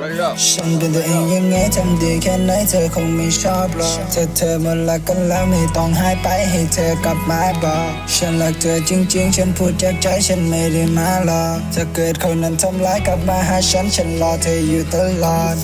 run it up ฉันเป็นตัวเองยังไงทำดีแค่ไหนเธอคงไม่ชอบหรอกเธอเธอมารักกันแล้วไม่ต้องหายไปให้เธอกลับมาบอกฉันรักเธอจริง ๆ ฉันพูดจากใจฉันไม่ได้มาหลอกถ้าเกิดเขานั้นทำร้ายกลับมาหาฉันฉันรอเธออยู่ตลอด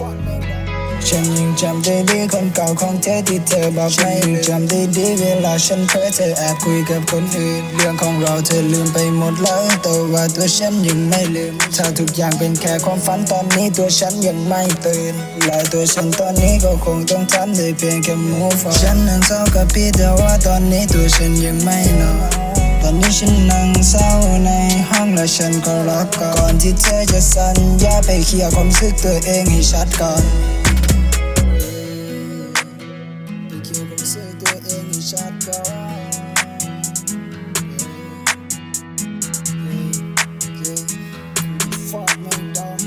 ฉันยังจำได้ดีคนเก่าของเธอที่เธอบอกไม่ลืมจำได้ดีเวลาฉันเพ้อเธอแอบคุยกับคนอื่น เรื่องของเราเธอลืมไปหมดแล้วแต่ว่าตัวฉันยังไม่ลืม ถ้าทุกอย่างเป็นแค่ความฝันตอนนี้ตัวฉันยังไม่ตื่นและตัวฉันตอนนี้ก็คงต้องทำได้เพียงแค่ move on ฉันนั่งเศร้ากับพี่แต่ว่าตอนนี้ตัวฉันยังไม่นอนตอนนี้ฉันนั่งเศร้าในห้องและฉันก็รักก่อนก่อนที่เธอจะสัญญาไปเคลียร์ความรู้สึกตัวเองให้ชัดก่อน เองให้ชัดก่อน Fuck my dog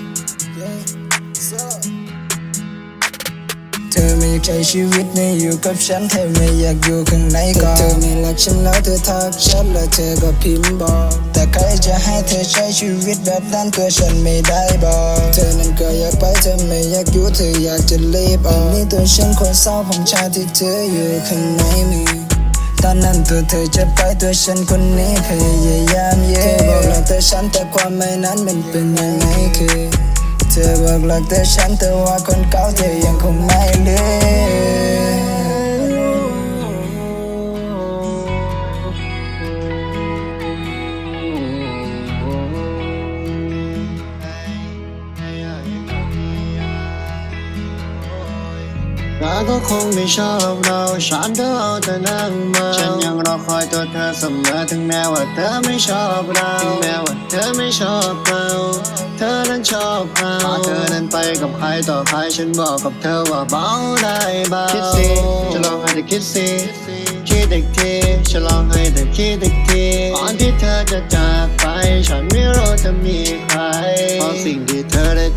yeah so เธอไม่อยากใช้ชีวิตไม่อยู่กับฉันเธอไม่อยากอยู่ข้างในก่อนเธอไม่รักฉันแล้วเธอทักฉันแล้วเธอก็พิมพ์บอก แต่ใครจะให้เธอใช้ชีวิตแบบนั้นตัวฉันไม่ได้บอก เธอนั้นก็ เธอไม่อยากอยู่เธออยากจะรีบออกนี่ตัวฉันคนเศร้าของชาที่เธออยู่ข้างในมือตอนนั้นตัวเธอจะไปตัวฉันคนนี้พยายามเย่เธอบอกรักเธอฉันแต่ความไม่นั้นมันเป็นยังไงคือ เธอบอกรักเธอฉันแต่ว่าคนเก่าเธอยังคงไม่ ราก็คงไม่ชอบเรา ฉันเธอเอาแต่นั่งเมา ฉันยังรอคอยตัวเธอเสมอถึงแม้ว่าเธอไม่ชอบเรา ถึงแม้ว่าเธอไม่ชอบเราเธอนั้นชอบเราพาเธอนั้นไปกับใครต่อใคร ฉันบอกกับเธอว่าเบาได้เบาคิดสิจะลองให้เธอคิดสิคิดอีกทีจะลองให้เธอคิดอีกทีก่อนที่เธอจะจากไป ฉันไม่รู้จะมี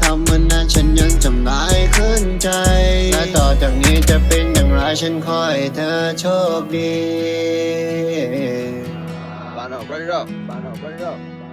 ทำวันนั้นฉันยังจำได้ขึ้นใจ และต่อจากนี้จะเป็นอย่างไรฉันคอยเธอโชคดี Run up run it up run up run it up